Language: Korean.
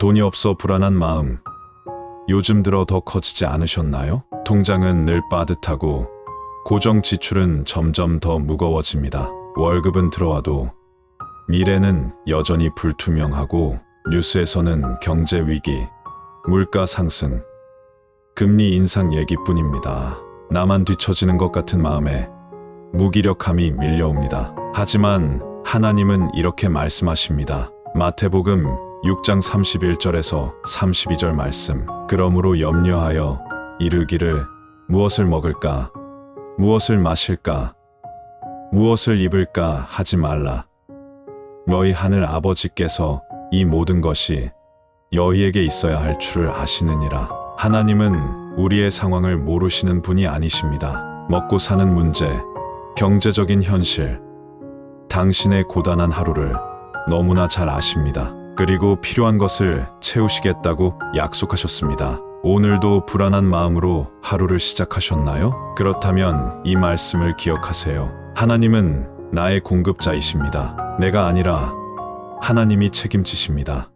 돈이 없어 불안한 마음. 요즘 들어 더 커지지 않으셨나요? 통장은 늘 빠듯하고 고정 지출은 점점 더 무거워집니다. 월급은 들어와도 미래는 여전히 불투명하고 뉴스에서는 경제 위기, 물가 상승, 금리 인상 얘기뿐입니다. 나만 뒤처지는 것 같은 마음에 무기력함이 밀려옵니다. 하지만 하나님은 이렇게 말씀하십니다. 마태복음 6장 31절에서 32절 말씀. 그러므로 염려하여 이르기를 무엇을 먹을까? 무엇을 마실까? 무엇을 입을까 하지 말라. 너희 하늘 아버지께서 이 모든 것이 너희에게 있어야 할 줄을 아시느니라. 하나님은 우리의 상황을 모르시는 분이 아니십니다. 먹고 사는 문제, 경제적인 현실, 당신의 고단한 하루를 너무나 잘 아십니다. 그리고 필요한 것을 채우시겠다고 약속하셨습니다. 오늘도 불안한 마음으로 하루를 시작하셨나요? 그렇다면 이 말씀을 기억하세요. 하나님은 나의 공급자이십니다. 내가 아니라 하나님이 책임지십니다.